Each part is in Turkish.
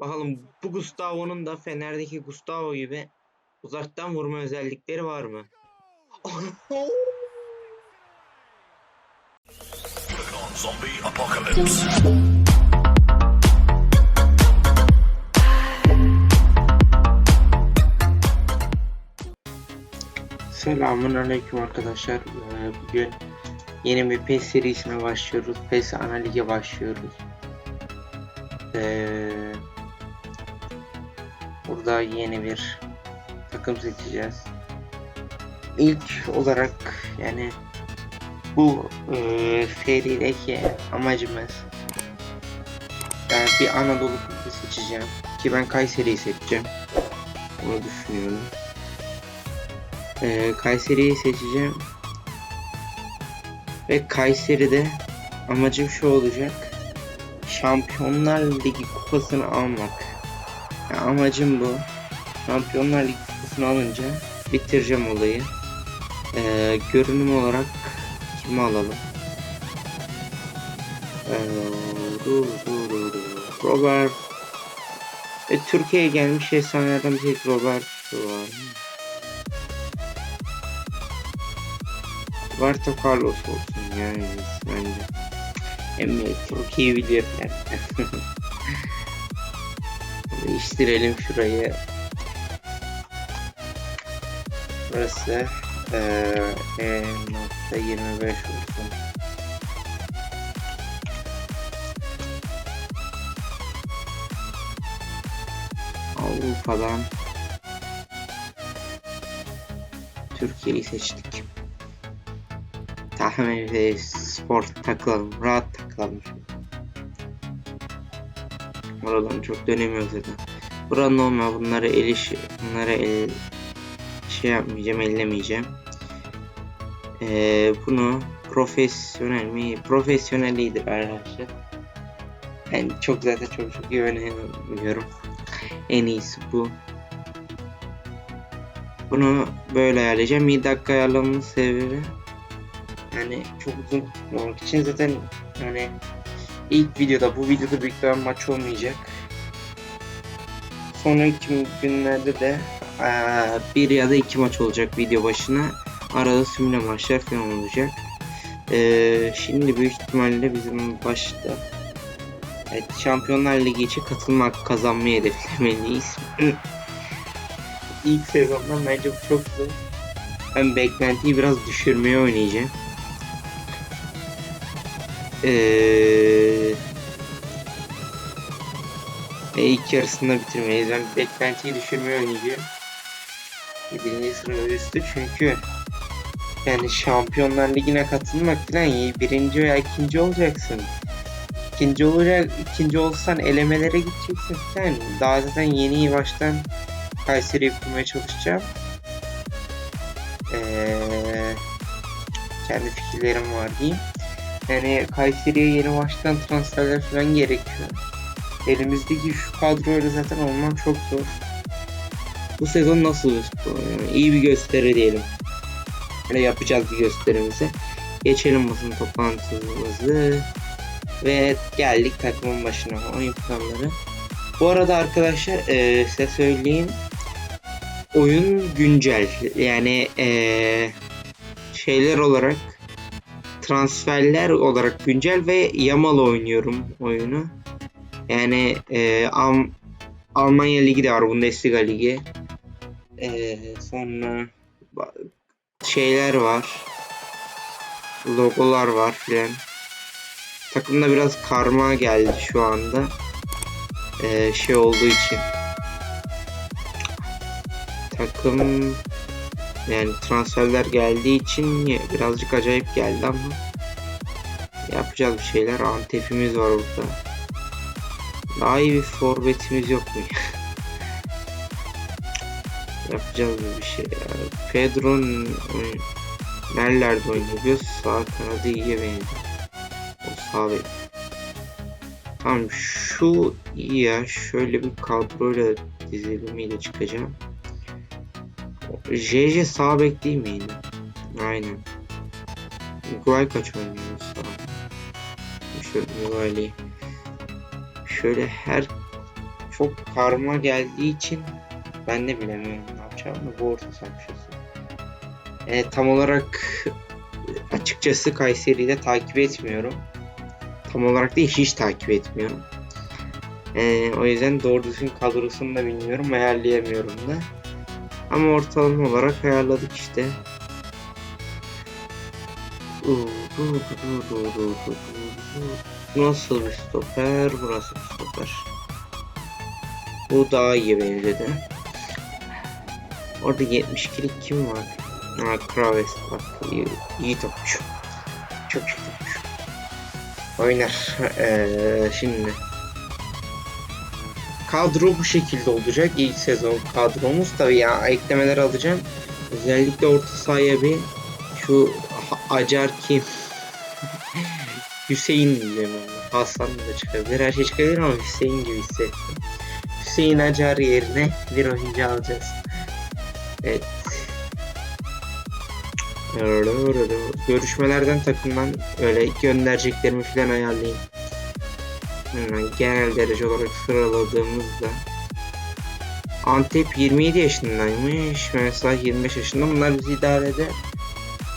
Bakalım bu Gustavo'nun da Fener'deki Gustavo gibi uzaktan vurma özellikleri var mı? Zombie. Selamun aleyküm arkadaşlar. Ee, Bugün yeni bir PES serisine başlıyoruz. PES Ana Lig'e başlıyoruz. Ee, burada yeni bir takım seçeceğiz. İlk olarak yani bu e, serideki amacımız yani bir Anadolu kulübü seçeceğim. Ki ben Kayseri'yi seçeceğim. Onu düşünüyorum. Ee, Kayseri'yi seçeceğim. Ve Kayseri'de amacım şu olacak. Şampiyonlar Ligi kupasını almak. Yani amacım bu. Şampiyonlar Ligi alınca bitireceğim olayı. Ee, görünüm olarak kimi alalım? Ee, Robert e, Türkiye'ye gelmiş efsanelerden bir tek Robert var. Roberto Carlos olsun yani bence. Hem iyi biliyorlar. Değiştirelim şurayı. Burası eee e nokta 25 olsun. Avrupa'dan Türkiye'yi seçtik. Tahmin ve spor takılalım. Rahat takılalım. Oradan çok dönemiyoruz zaten. Buranın olma bunları el iş, bunları el şey yapmayacağım, ellemeyeceğim. Ee, bunu profesyonel mi? Profesyonel iyidir arkadaşlar. Ben çok zaten çok çok güvenemiyorum. En iyisi bu. Bunu böyle ayarlayacağım. Bir dakika ayarlamamın sebebi yani çok uzun tutmamak için zaten hani ilk videoda bu videoda büyük bir maç olmayacak. Sonraki günlerde de eee, bir ya da iki maç olacak video başına. Arada simüle maçlar falan olacak. Eee, şimdi büyük ihtimalle bizim başta evet, Şampiyonlar Ligi için katılmak kazanmayı hedeflemeliyiz. İlk sezondan bence bu çok zor. Ben beklentiyi biraz düşürmeye oynayacağım. Ee, ve ilk yarısında bitirmeyiz. Ben beklentiyi düşürmeye oynayacağım. Birinci sıra üstü çünkü yani Şampiyonlar Ligi'ne katılmak falan iyi. Birinci veya ikinci olacaksın. İkinci olacak, ikinci olsan elemelere gideceksin sen. Daha zaten yeni baştan Kayseri'yi kurmaya çalışacağım. Ee, kendi fikirlerim var diyeyim. Yani Kayseri'ye yeni baştan transferler falan gerekiyor. Elimizdeki şu kadroyla zaten olmak çok zor. Bu sezon nasıl yani iyi bir gösteri diyelim. Böyle yapacağız bir gösterimizi. Geçelim basın toplantımızı. Ve geldik takımın başına. Oyun planları. Bu arada arkadaşlar e, size söyleyeyim. Oyun güncel. Yani e, şeyler olarak transferler olarak güncel ve Yamal oynuyorum oyunu. Yani e, Am Almanya Ligi de var, Bundesliga Ligi. E, sonra şeyler var. Logolar var filan. Takımda biraz karma geldi şu anda. E, şey olduğu için. Takım yani transferler geldiği için birazcık acayip geldi ama yapacağız bir şeyler. Antep'imiz var burada. Daha iyi bir forvetimiz yok mu? yapacağız bir şey. Ya. Oyn- nerelerde oynuyor? Sağ kanadı iyiye benziyor. O sağ bek. Tamam şu iyi ya. Şöyle bir kadroyla dizilimiyle çıkacağım. JJ sağ bek değil miydi? Aynen. Miguel kaç oynuyor sağ? Şöyle. Şöyle her çok karma geldiği için ben de bilemiyorum ne yapacağımı. Bu orta köşesi. E, tam olarak açıkçası Kayseri'yi de takip etmiyorum. Tam olarak değil hiç takip etmiyorum. E, o yüzden doğru düzgün kadrosunu da bilmiyorum, ayarlayamıyorum da. Ama ortalama olarak ayarladık işte. Nasıl bir stoper? Burası bir stoper. Bu daha iyi benzedi. Orada 72'lik kim var? Ha, Kraves bak iyi, iyi topçu. Çok iyi topçu. Oynar. Ee, şimdi. Kadro bu şekilde olacak. İlk sezon kadromuz tabii ya eklemeler alacağım. Özellikle orta sahaya bir şu Acar kim? Hüseyin diyeceğim ona. Hasan da çıkabilir. Her şey çıkabilir ama Hüseyin gibi hissettim. Hüseyin Acar yerine bir oyuncu alacağız. Evet. Görüşmelerden takımdan öyle göndereceklerimi falan ayarlayayım. Hemen genel derece olarak sıraladığımızda Antep 27 yaşındaymış. Mesela 25 yaşında. Bunlar bizi idare eder.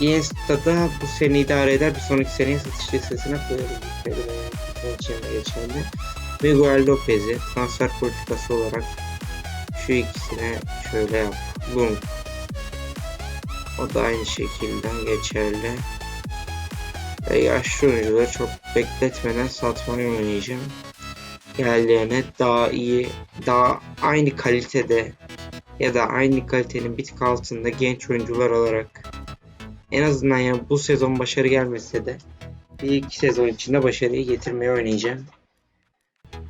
Iniesta'da bu sene idare eder. Bir sonraki seneye satış listesine koyarız. Bunun için de geçerli. Miguel Lopez'i transfer politikası olarak şu ikisine şöyle yap. Lung. O da aynı şekilde geçerli. Ve yaşlı oyuncuları çok bekletmeden satmayı oynayacağım. Diğerlerine daha iyi, daha aynı kalitede ya da aynı kalitenin bir tık altında genç oyuncular alarak en azından yani bu sezon başarı gelmese de bir iki sezon içinde başarıyı getirmeye oynayacağım.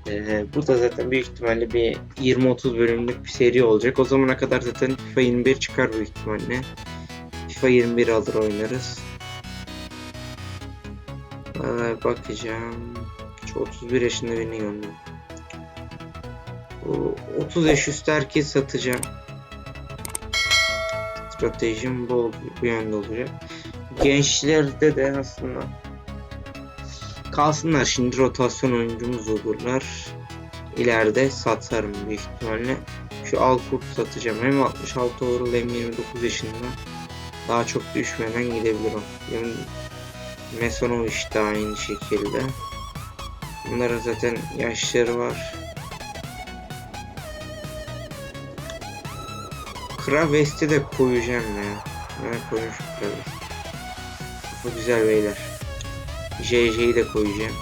Ee, bu da zaten büyük ihtimalle bir 20-30 bölümlük bir seri olacak. O zamana kadar zaten FIFA 21 çıkar büyük ihtimalle. FIFA 21 alır oynarız. Ee, bakacağım. Şu 31 yaşında birini gördüm. Bu 30 yaş üstü herkes satacağım. Stratejim bu, bu yönde olacak. Gençlerde de aslında kalsınlar şimdi rotasyon oyuncumuz olurlar. İleride satarım büyük ihtimalle. Şu Alkurt satacağım. Hem 66 overall hem 29 yaşında. Daha çok düşmeden gidebilir o. Yani Mesonovic de aynı şekilde. Bunların zaten yaşları var. Kravesti de koyacağım ya. Ben koymuş Kravesti. Bu güzel beyler. JJ'yi de koyacağım.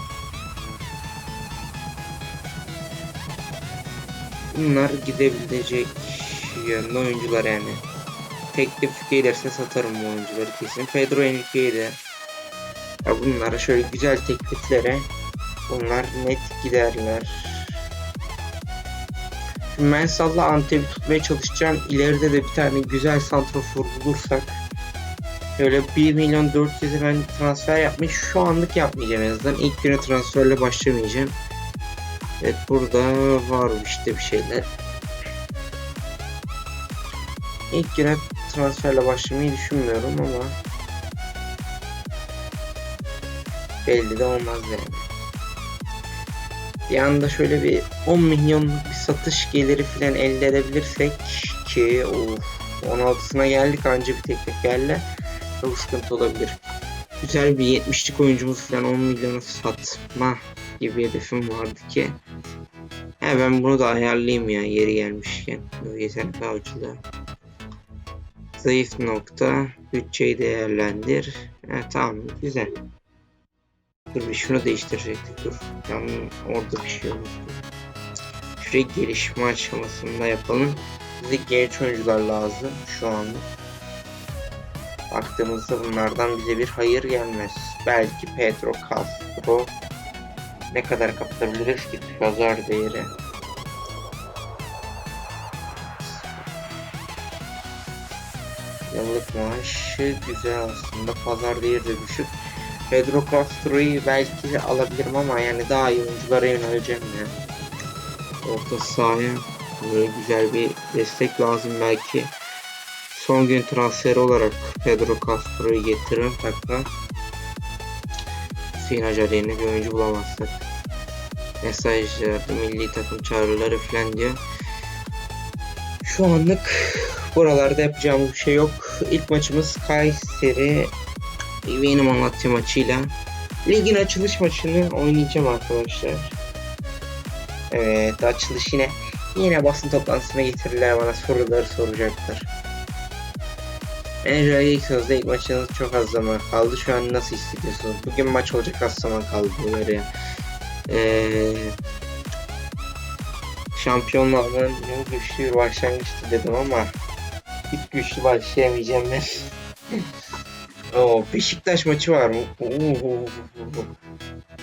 Bunlar gidebilecek yönde oyuncular yani. Teklif gelirse satarım bu oyuncuları kesin. Pedro Henrique'yi de. Ya bunlara şöyle güzel tekliflere bunlar net giderler. Şimdi ben salla Antep'i tutmaya çalışacağım. İleride de bir tane güzel santrafor bulursak Şöyle 1 milyon 400'e ben transfer yapmayı şu anlık yapmayacağım en azından. İlk güne transferle başlamayacağım. Evet burada var işte bir şeyler. İlk güne transferle başlamayı düşünmüyorum ama belli de olmaz yani. Bir anda şöyle bir 10 milyonluk bir satış geliri falan elde edebilirsek ki of 16'sına geldik anca bir geldi. Çok sıkıntı olabilir. Güzel bir 70'lik oyuncumuz falan 10 milyonu satma gibi bir hedefim vardı ki. He ben bunu da ayarlayayım ya yeri gelmişken. Yetenek avcılığı. Zayıf nokta. Bütçeyi değerlendir. He, tamam güzel. Dur bir şunu değiştirecektik dur. Yani orada bir şey unuttum. Şuraya gelişme aşamasında yapalım. Bize genç oyuncular lazım şu anda. Baktığımızda bunlardan bize bir hayır gelmez. Belki Pedro Castro ne kadar kapatabiliriz ki pazar değeri. Yıllık maaşı güzel aslında. Pazar değeri de düşük. Pedro Castro'yu belki alabilirim ama yani daha iyi oyunculara yöneleceğim ya. Orta sahaya böyle güzel bir destek lazım belki. Son gün transferi olarak Pedro Castro'yu getiririm takla. Hüseyin Acar bir oyuncu bulamazsak. mesajlar, milli takım çağrıları falan diyor. Şu anlık buralarda yapacağımız bir şey yok. İlk maçımız Kayseri benim Malatya maçıyla. Ligin açılış maçını oynayacağım arkadaşlar. Evet açılış yine yine basın toplantısına getirirler bana soruları soracaklar. Enjoy ilk ilk maçınız çok az zaman kaldı. Şu an nasıl hissediyorsunuz? Bugün maç olacak az zaman kaldı böyle. Ee, şampiyonluğa almanın güçlü bir başlangıçtı dedim ama hiç güçlü başlayamayacağım ben. Oo, Beşiktaş maçı var? Oo.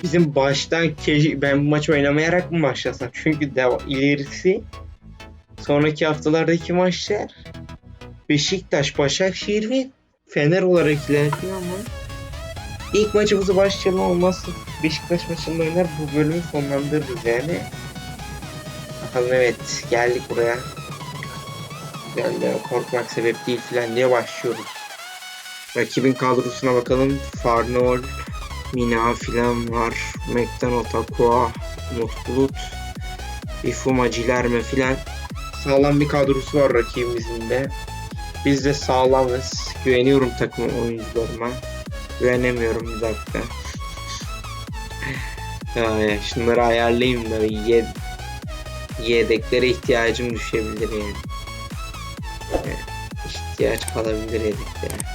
Bizim baştan ke- ben bu maçı oynamayarak mı başlasam? Çünkü deva- ilerisi sonraki haftalardaki maçlar Beşiktaş, Başakşehir ve Fener olarak ilerliyor ama ilk maçımızı başlayalım olmazsa Beşiktaş maçında oynar bu bölümü sonlandırırız yani. Bakalım evet geldik buraya. Geldi korkmak sebep değil filan diye başlıyoruz. Rakibin kadrosuna bakalım. Farnol, Mina filan var. Mektan Otakua, Mutbulut, Ifuma Cilerme filan. Sağlam bir kadrosu var rakibimizin de. Biz de sağlamız. Güveniyorum takım oyuncularıma. Güvenemiyorum bir dakika. Ya, ya, şunları ayarlayayım da ye yedeklere ihtiyacım düşebilir yani. yani ihtiyaç kalabilir yedeklere.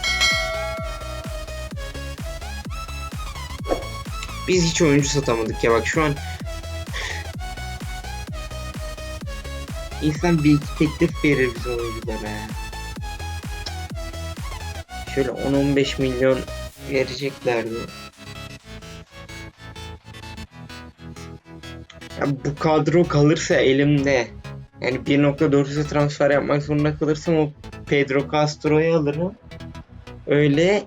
Biz hiç oyuncu satamadık ya bak şu an insan bir iki teklif verir bizim oyunculara. Şöyle 10-15 milyon vereceklerdi. Ya bu kadro kalırsa elimde yani 1.400'e transfer yapmak zorunda kalırsam o Pedro Castro'yu alırım. Öyle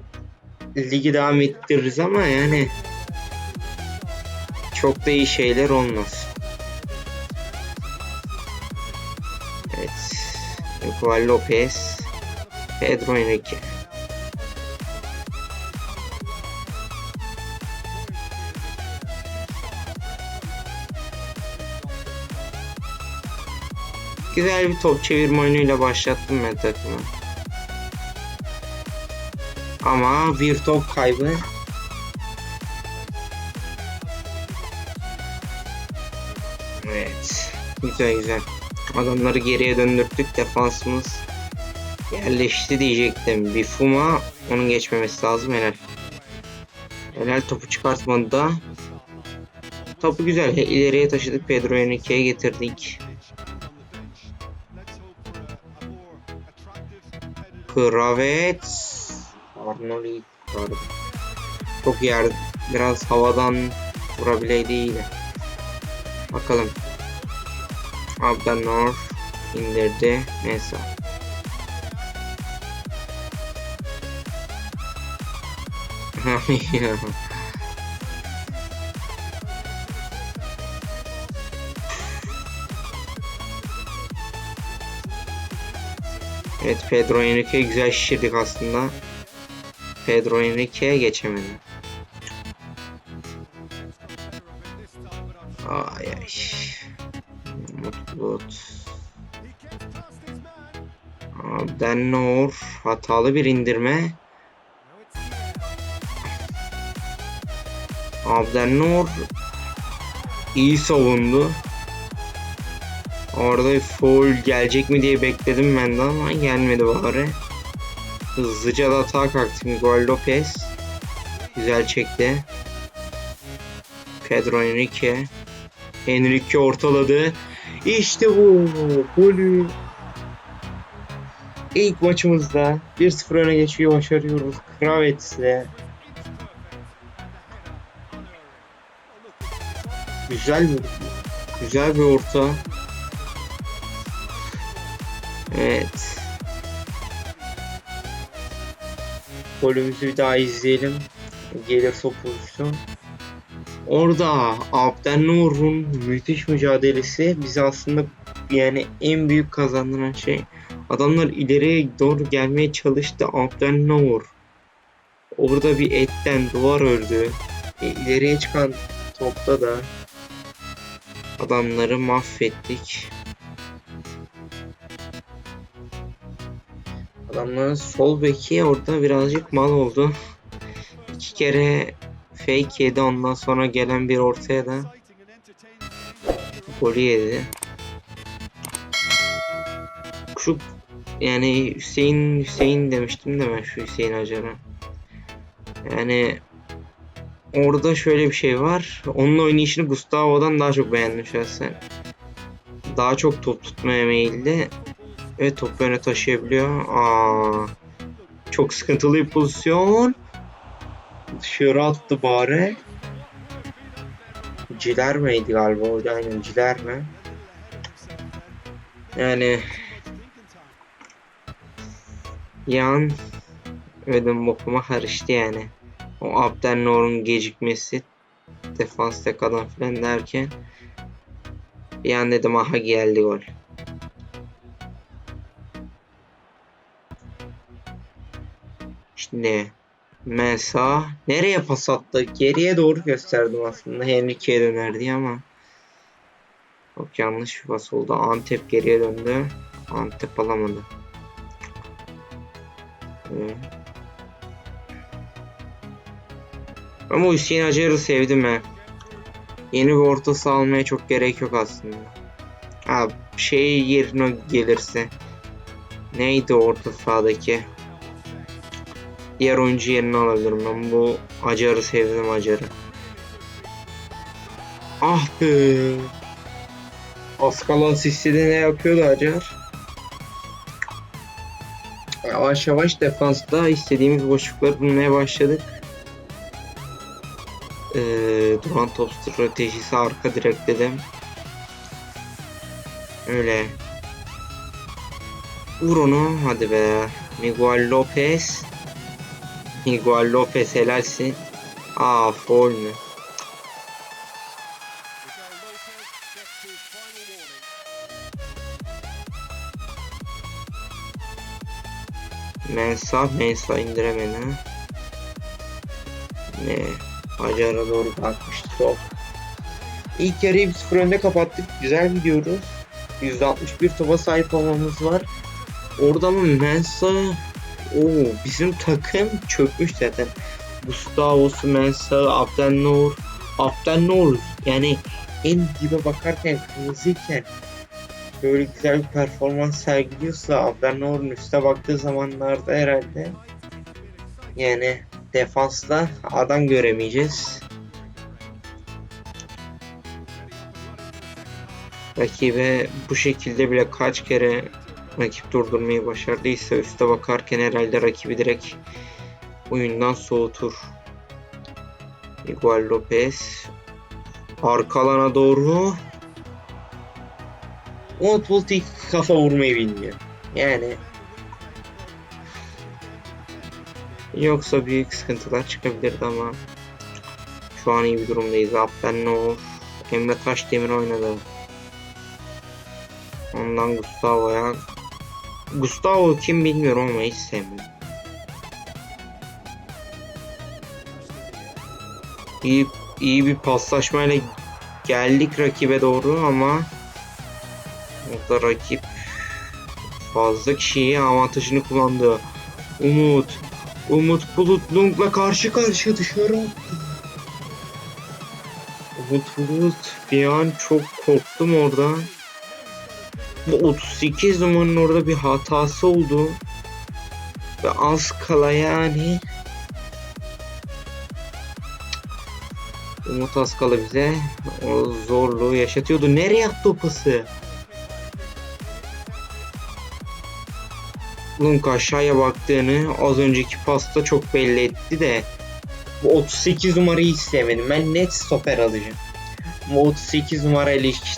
ligi devam ettiririz ama yani çok da iyi şeyler olmaz. Evet. Miguel Lopez, Pedro Henrique. Güzel bir top çevirme oyunuyla başlattım ben takımı. Ama bir top kaybı. Evet. Güzel güzel. Adamları geriye döndürttük. Defansımız yerleşti diyecektim. Bir Fuma onun geçmemesi lazım helal. Helal topu çıkartmadı da. Topu güzel. ileriye taşıdık. Pedro Henrique'ye getirdik. Kravets. Arnold. Çok yer biraz havadan vurabileydi iyiydi. Bakalım. Abdanor indirdi. Neyse. evet Pedro Henrique güzel şişirdik aslında. Pedro Henrique'ye geçemedi. Ay ay. Mutluluk. Abden hatalı bir indirme. Abden Nur iyi savundu. Orada foul gelecek mi diye bekledim ben de ama gelmedi bari. Hızlıca da atağa kalktı Miguel Lopez. Güzel çekti. Pedro Henrique. Henrique ortaladı. İşte bu. Golü. İlk maçımızda 1-0 öne geçmeyi başarıyoruz. Kravets'le. Güzel bir güzel bir orta. Evet. Golümüzü bir daha izleyelim. Gelirse o pozisyon. Orada Abdennur'un müthiş mücadelesi bizi aslında yani en büyük kazandıran şey. Adamlar ileriye doğru gelmeye çalıştı. Abdennur orada bir etten duvar ördü. E, ileriye çıkan topta da Adamları mahvettik. Adamların sol beki orada birazcık mal oldu. İki kere fake yedi ondan sonra gelen bir ortaya da golü yedi. Şu yani Hüseyin Hüseyin demiştim de ben şu Hüseyin Acar'a. Yani orada şöyle bir şey var. Onun oynayışını Gustavo'dan daha çok beğendim şahsen. Daha çok top tutmaya meyilli ve topu öne taşıyabiliyor. Aa, çok sıkıntılı bir pozisyon. Dışarı attı bari. Ciler miydi galiba orada aynen Ciler mi? Yani yan ödüm bokuma karıştı yani. O Abdennor'un gecikmesi defansta kalan filan derken bir an dedim aha geldi gol. Şimdi Mensa nereye pas attı? Geriye doğru gösterdim aslında. Henrique'ye döner diye ama çok yanlış bir pas oldu. Antep geriye döndü. Antep alamadı. Ee, Ama Hüseyin Acar'ı sevdim he. Yeni bir orta saha almaya çok gerek yok aslında. Ha şey yerine gelirse. Neydi orta sahadaki? Diğer oyuncu yerine alabilirim ben. Bu Acar'ı sevdim Acar'ı. Ah be. Askalan Sisi'de ne yapıyordu Acar? Yavaş yavaş defansta istediğimiz boşlukları bulmaya başladık. Ee, duran top stratejisi arka direkt dedim. Öyle. Vur onu hadi be. Miguel Lopez. Miguel Lopez helalsin. Aa foul mü? Mensa, Mensa indiremedi. Ne? Acar'a doğru bakmıştı top. İlk yarıyı 1-0 önde kapattık. Güzel gidiyoruz. %61 topa sahip olmamız var. Orada mı Mensa Oo, bizim takım çökmüş zaten. Gustavo'su, Mensa, Abdennur. Abdennur yani en dibe bakarken kırmızıyken böyle güzel bir performans sergiliyorsa Abdennur'un üste baktığı zamanlarda herhalde yani defansta adam göremeyeceğiz. Rakibe bu şekilde bile kaç kere rakip durdurmayı başardıysa üste bakarken herhalde rakibi direkt oyundan soğutur. Miguel Lopez arka alana doğru Umut Bulut ilk kafa vurmayı bilmiyor. Yani yoksa büyük sıkıntılar çıkabilirdi ama şu an iyi bir durumdayız. Abden Nur, Emre Taşdemir oynadı. Ondan Gustavo'ya Gustavo kim bilmiyorum ama hiç sevmiyorum. İyi, iyi bir paslaşmayla geldik rakibe doğru ama orada rakip fazla kişiyi avantajını kullandı. Umut Umut Bulut Lung'la karşı karşıya dışarı attı. Umut Bulut bir an çok korktum orada. Bu 38 numaranın orada bir hatası oldu. Ve az kala yani. Umut az kala bize o zorluğu yaşatıyordu. Nereye attı o pası? Lunk aşağıya baktığını az önceki pasta çok belli etti de bu 38 numarayı hiç sevmedim. Ben net stoper alacağım. Bu 38 numarayla hiç.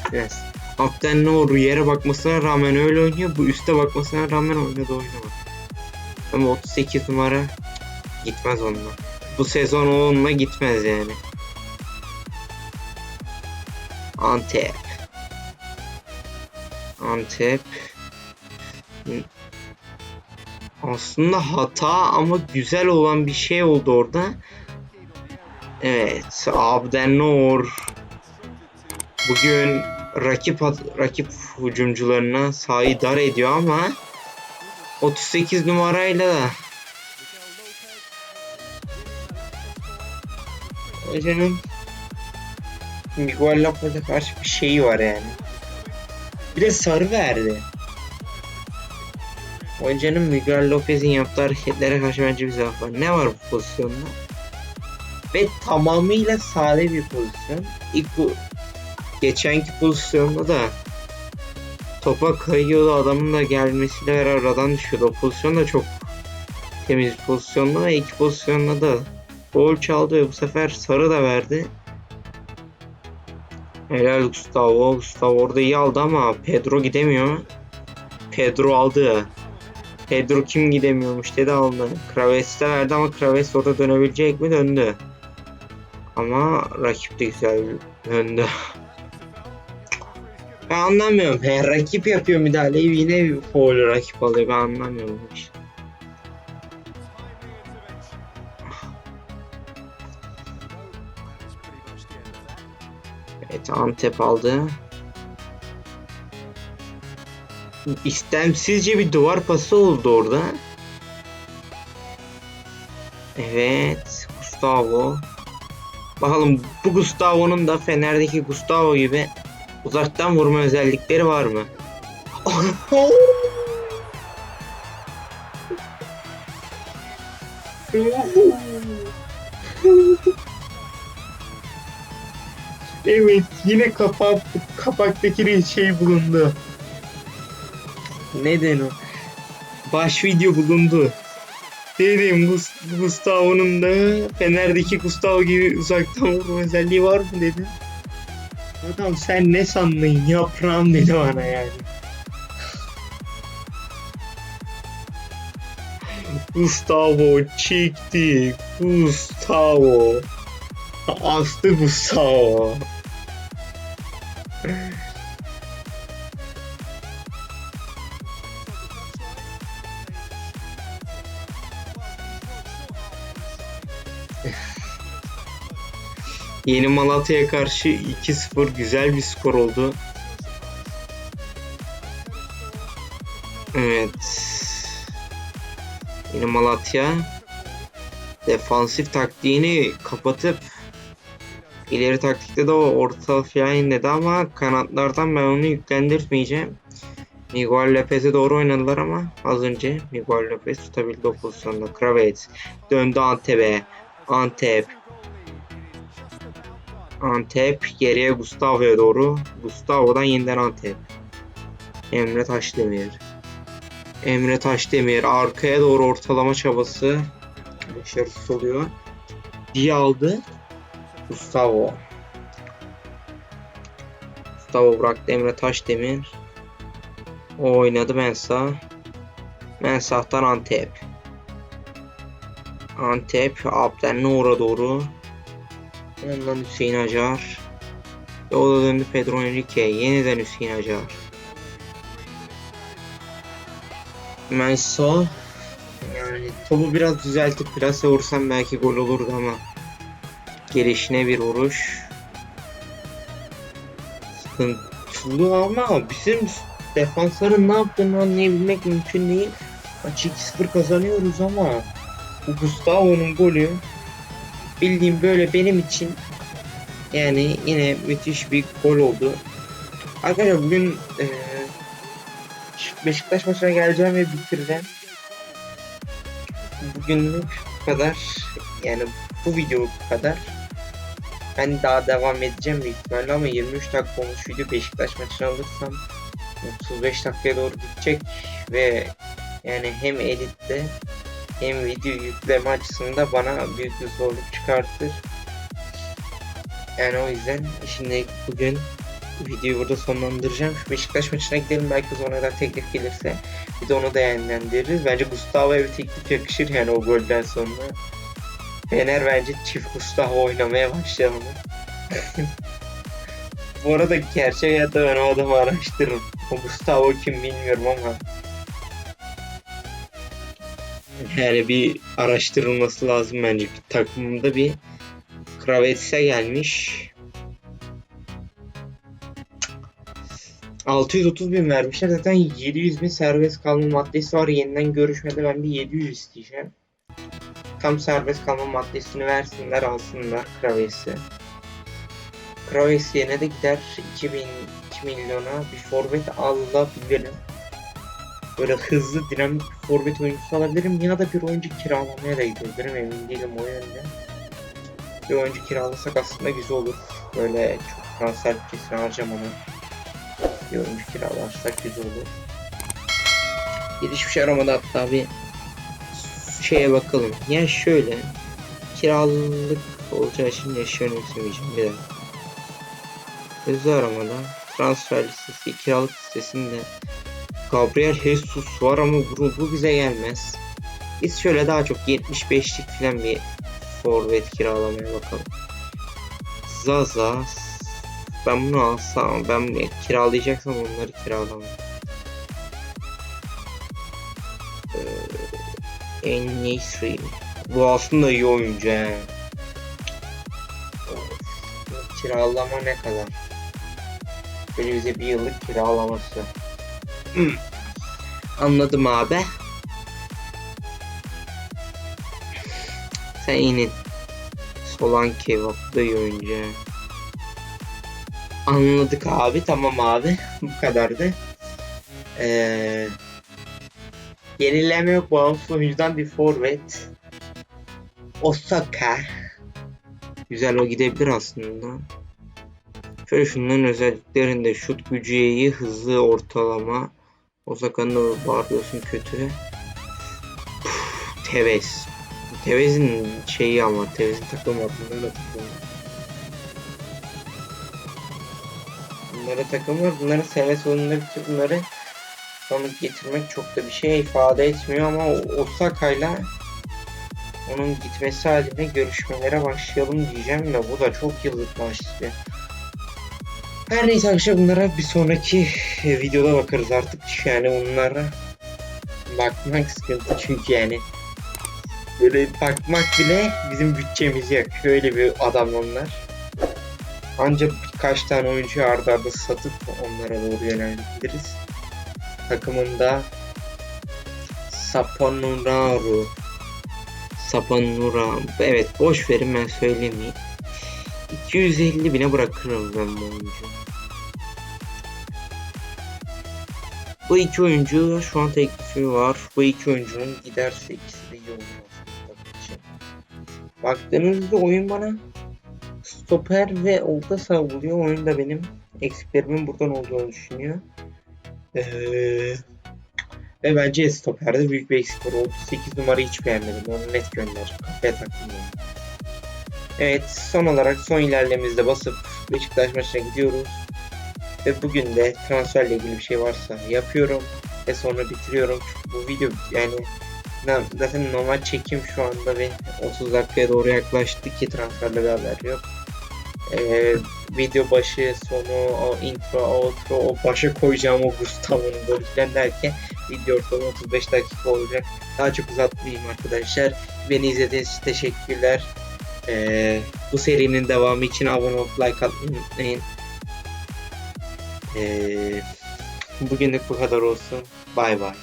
Abden Nur yere bakmasına rağmen öyle oynuyor. Bu üste bakmasına rağmen oynadı oynama. Ama 38 numara gitmez onunla. Bu sezon onunla gitmez yani. Antep. Antep. Aslında hata ama güzel olan bir şey oldu orada. Evet. Abden Nur bugün rakip rakip hücumcularına sahayı dar ediyor ama 38 numarayla da Hocanın Miguel Lopez'e karşı bir şeyi var yani. Bir de sarı verdi. Hocanın Miguel Lopez'in yaptığı hareketlere karşı bence bir zaaf var. Ne var bu pozisyonda? Ve tamamıyla sade bir pozisyon. İlk bu geçenki pozisyonda da topa kayıyordu adamın da gelmesiyle beraber aradan düşüyordu. O pozisyon da çok temiz bir pozisyonda ve iki pozisyonda da gol çaldı ve bu sefer sarı da verdi. Helal Gustavo. Gustavo orada iyi aldı ama Pedro gidemiyor. Pedro aldı. Pedro kim gidemiyormuş dedi aldı. Kraves de verdi ama Kraves orada dönebilecek mi döndü. Ama rakip de güzel döndü. Ben anlamıyorum. He, rakip yapıyor müdahaleyi yine foul rakip alıyor. Ben anlamıyorum bu işi. Evet Antep aldı. İstemsizce bir duvar pası oldu orada. Evet Gustavo. Bakalım bu Gustavo'nun da Fener'deki Gustavo gibi uzaktan vurma özellikleri var mı? evet yine kapak kapaktaki şey bulundu. Neden o? Baş video bulundu. Dedim Gus- Gustavo'nun da Fener'deki Gustavo gibi uzaktan vurma özelliği var mı dedim. Adam sen ne sandın yaprağım dedi bana yani. Gustavo çekti. Gustavo. Astı Gustavo. Yeni Malatya'ya karşı 2-0 güzel bir skor oldu. Evet. Yeni Malatya defansif taktiğini kapatıp ileri taktikte de o orta falan inledi ama kanatlardan ben onu yüklendirmeyeceğim. Miguel Lopez'e doğru oynadılar ama az önce Miguel Lopez tutabildi o pozisyonda. Kravets döndü Antep'e. Antep Antep geriye Gustavo'ya doğru. Gustavo'dan yeniden Antep. Emre Taşdemir. Emre Taşdemir arkaya doğru ortalama çabası başarısız oluyor. Diye aldı. Gustavo. Gustavo bıraktı Emre Taşdemir. O oynadı Mensah. Mensah'tan Antep. Antep Abden Nur'a doğru. Ondan Hüseyin Acar. Ve o da döndü Pedro Enrique. Yeniden Hüseyin Acar. Menso. Yani topu biraz düzeltip plase vursam belki gol olurdu ama gelişine bir vuruş. Sıkıntılı ama bizim defansların ne yaptığını anlayabilmek mümkün değil. Maçı 2-0 kazanıyoruz ama bu Gustavo'nun golü bildiğim böyle benim için yani yine müthiş bir gol oldu. Arkadaşlar bugün eee, Beşiktaş maçına geleceğim ve bitireceğim. Bugünlük bu kadar. Yani bu video bu kadar. Ben daha devam edeceğim büyük ihtimalle ama 23 dakika olmuş video Beşiktaş maçını alırsam 35 dakikaya doğru gidecek ve yani hem editte hem video yükleme açısında bana büyük bir zorluk çıkartır. Yani o yüzden şimdi bugün videoyu burada sonlandıracağım. Şu Beşiktaş maçına gidelim belki sonradan teklif gelirse. Bir de onu da yayınlandırırız. Bence Gustavo'ya bir teklif yakışır yani o golden sonra. Fener bence çift Gustavo oynamaya başlamalı. Bu arada gerçek hayatta ben o adamı araştırırım. O Gustavo kim bilmiyorum ama. Yani bir araştırılması lazım bence. Bir takımında bir Kravets'e gelmiş. 630 bin vermişler. Zaten 700 bin serbest kalma maddesi var. Yeniden görüşmede ben bir 700 isteyeceğim. Tam serbest kalma maddesini versinler alsınlar Kraves'i. Kraves yerine de gider 2000 2 milyona bir forvet alabilirim. Böyle hızlı dinamik bir forvet oyuncusu alabilirim ya da bir oyuncu kiralamaya da gidebilirim emin değilim o yönde. Bir oyuncu kiralasak aslında güzel olur. Böyle çok transfer bütçesini harcamadan bir oyuncu kiralarsak güzel olur. Gelişmiş şey aramada hatta bir şeye bakalım. Ya şöyle kiralık olacağı için yaşı önemsemeyeceğim bir dakika. Hızlı aramada transfer listesi, kiralık listesinde Gabriel Jesus var ama bu, bu bize gelmez. Biz şöyle daha çok 75'lik falan bir forvet kiralamaya bakalım. Zaza ben bunu alsam ben kiralayacaksam onları kiralamam. Ee, En-Nesyri. Bu aslında iyi oyuncu he. Kiralama ne kadar? Böyle bize bir yıllık kiralaması. Anladım abi. Sen bu da iyi oyuncu. Anladık abi tamam abi bu kadardı. Ee, yenileme yok bağımsız oyuncudan bir forvet. Osaka. Güzel o gidebilir aslında. Şöyle şunların özelliklerinde şut gücü iyi, hızlı ortalama. Osaka'nın da bağırıyorsun kötü. Püf, Tevez. Tevez'in şeyi ama Tevez'in takım. Bunlara da. Bunlara takım var. Bunların seve sonunda bitir bunları sonra getirmek çok da bir şey ifade etmiyor ama Osaka'yla onun gitmesi halinde görüşmelere başlayalım diyeceğim de bu da çok yıllık istiyor. Her neyse arkadaşlar bunlara bir sonraki e, videoda bakarız artık. Yani bunlara bakmak sıkıntı çünkü yani böyle bakmak bile bizim bütçemizi yakıyor. Öyle bir adam onlar. Ancak birkaç tane oyuncuyu arda arda satıp onlara doğru yönelebiliriz. Takımında Saponuraru Saponura evet boş verin ben söylemeyeyim. 250 bine bırakırım ben bu oyuncu. Bu iki oyuncu şu an teklifi var. Bu iki oyuncunun giderse ikisi de iyi için. Baktığınızda oyun bana stoper ve orta saha buluyor. Oyun da benim eksiklerimin buradan olduğunu düşünüyor. Ee, ve bence stoperde büyük bir eksik var. 38 numarayı hiç beğenmedim. Onu net gönder. Kafaya taktım. Evet son olarak son ilerlememizde basıp Beşiktaş maçına gidiyoruz. Ve bugün de transferle ilgili bir şey varsa yapıyorum. Ve sonra bitiriyorum. Bu video yani zaten normal çekim şu anda ve 30 dakikaya doğru yaklaştı ki transferle bir yok. Ee, video başı, sonu, o intro, outro, o başa koyacağım o Gustavo'nun falan derken video sonu 35 dakika olacak. Daha çok uzatmayayım arkadaşlar. Beni izlediğiniz için teşekkürler. Ee, bu serinin devamı için abone olup like atmayı unutmayın. Ee, bugünlük bu kadar olsun. Bay bay.